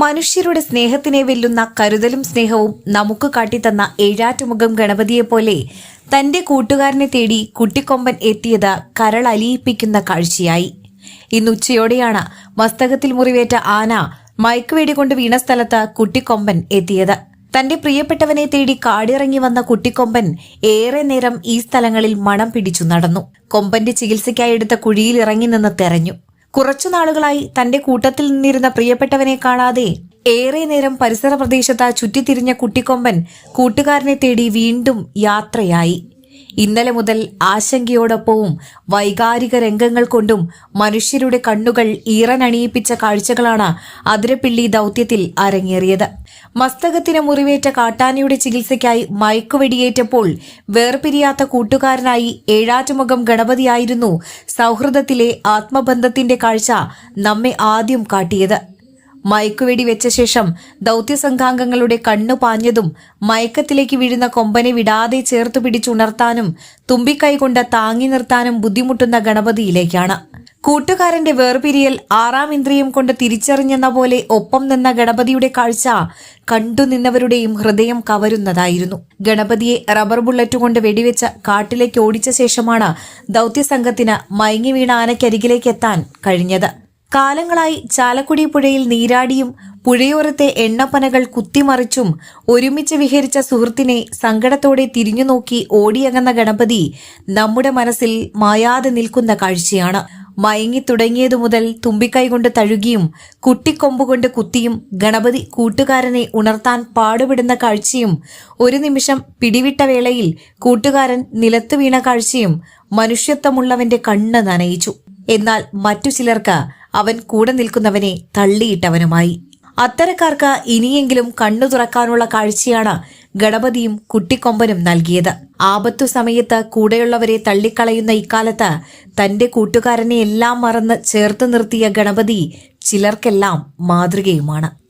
മനുഷ്യരുടെ സ്നേഹത്തിനെ വെല്ലുന്ന കരുതലും സ്നേഹവും നമുക്ക് കാട്ടിത്തന്ന ഏഴാറ്റുമുഖം ഗണപതിയെപ്പോലെ തന്റെ കൂട്ടുകാരനെ തേടി കുട്ടിക്കൊമ്പൻ എത്തിയത് കരളലിയിപ്പിക്കുന്ന കാഴ്ചയായി. ഇന്ന് ഉച്ചയോടെയാണ് മസ്തകത്തിൽ മുറിവേറ്റ ആന മയക്കുവേടി കൊണ്ട് വീണ സ്ഥലത്ത് കുട്ടിക്കൊമ്പൻ എത്തിയത്. തന്റെ പ്രിയപ്പെട്ടവനെ തേടി കാടിറങ്ങി വന്ന കുട്ടിക്കൊമ്പൻ ഏറെ നേരം ഈ സ്ഥലങ്ങളിൽ മണം പിടിച്ചു നടന്നു. കൊമ്പന്റെ ചികിത്സയ്ക്കായി എടുത്ത കുഴിയിൽ ഇറങ്ങി നിന്ന് തെരഞ്ഞു. കുറച്ചു നാളുകളായി തന്റെ കൂട്ടത്തിൽ നിന്നിരുന്ന പ്രിയപ്പെട്ടവനെ കാണാതെ ഏറെ നേരം പരിസര പ്രദേശത്ത് ചുറ്റിത്തിരിഞ്ഞ കുട്ടിക്കൊമ്പൻ കൂട്ടുകാരനെ തേടി വീണ്ടും യാത്രയായി. ഇന്നലെ മുതൽ ആശങ്കയോടൊപ്പവും വൈകാരിക രംഗങ്ങൾ കൊണ്ടും മനുഷ്യരുടെ കണ്ണുകൾ ഈറനണിയിപ്പിച്ച കാഴ്ചകളാണ് അതിരപ്പിള്ളി ദൗത്യത്തിൽ അരങ്ങേറിയത്. മസ്തകത്തിന് മുറിവേറ്റ കാട്ടാനയുടെ ചികിത്സയ്ക്കായി മയക്കുവെടിയേറ്റപ്പോൾ വേർപിരിയാത്ത കൂട്ടുകാരനായി ഏഴാറ്റുമുഖം ഗണപതിയായിരുന്നു സൗഹൃദത്തിലെ ആത്മബന്ധത്തിന്റെ കാഴ്ച നമ്മെ ആദ്യം കാട്ടിയത്. മയക്കുവെടി വെച്ച ശേഷം ദൗത്യസംഘാംഗങ്ങളുടെ കണ്ണു പാഞ്ഞതും മയക്കത്തിലേക്ക് വീഴുന്ന കൊമ്പനെ വിടാതെ ചേർത്തു പിടിച്ചുണർത്താനും തുമ്പിക്കൈ കൊണ്ട് താങ്ങി നിർത്താനും ബുദ്ധിമുട്ടുന്ന ഗണപതിയിലേക്കാണ്. കൂട്ടുകാരന്റെ വേർപിരിയൽ ആറാം ഇന്ദ്രിയം കൊണ്ട് തിരിച്ചറിഞ്ഞെന്ന പോലെ ഒപ്പം നിന്ന ഗണപതിയുടെ കാഴ്ച കണ്ടുനിന്നവരുടെയും ഹൃദയം കവരുന്നതായിരുന്നു. ഗണപതിയെ റബ്ബർ ബുള്ളറ്റ് കൊണ്ട് വെടിവെച്ച കാട്ടിലേക്ക് ഓടിച്ച ശേഷമാണ് ദൗത്യസംഘത്തിന് മയങ്ങി വീണ ആനയ്ക്കരികിലേക്ക് എത്താൻ കഴിഞ്ഞത്. കാലങ്ങളായി ചാലക്കുടി പുഴയിൽ നീരാടിയും പുഴയോരത്തെ എണ്ണപ്പനകൾ കുത്തിമറിച്ചും ഒരുമിച്ച് വിഹരിച്ച സുഹൃത്തിനെ സങ്കടത്തോടെ തിരിഞ്ഞുനോക്കി ഓടിയകന്ന ഗണപതി നമ്മുടെ മനസ്സിൽ മായാതെ നിൽക്കുന്ന കാഴ്ചയാണ്. മയങ്ങി തുടങ്ങിയതു മുതൽ തുമ്പിക്കൈ കൊണ്ട് തഴുകിയും കുട്ടിക്കൊമ്പുകൊണ്ട് കുത്തിയും ഗണപതി കൂട്ടുകാരനെ ഉണർത്താൻ പാടുപെടുന്ന കാഴ്ചയും ഒരു നിമിഷം പിടിവിട്ട വേളയിൽ കൂട്ടുകാരൻ നിലത്തു വീണ കാഴ്ചയും മനുഷ്യത്വമുള്ളവന്റെ കണ്ണ് നനയിച്ചു. എന്നാൽ മറ്റു ചിലർക്ക് അവൻ കൂടെ നിൽക്കുന്നവനെ തള്ളിയിട്ടവനുമായി. അത്തരക്കാർക്ക് ഇനിയെങ്കിലും കണ്ണു തുറക്കാനുള്ള കാഴ്ചയാണ് ഗണപതിയും കുട്ടിക്കൊമ്പനും നൽകിയത്. ആപത്തു സമയത്ത് കൂടെയുള്ളവരെ തള്ളിക്കളയുന്ന ഇക്കാലത്ത് തന്റെ കൂട്ടുകാരനെ എല്ലാം മറന്ന് ചേർത്ത് നിർത്തിയ ഗണപതി ചിലർക്കെല്ലാം മാതൃകയുമാണ്.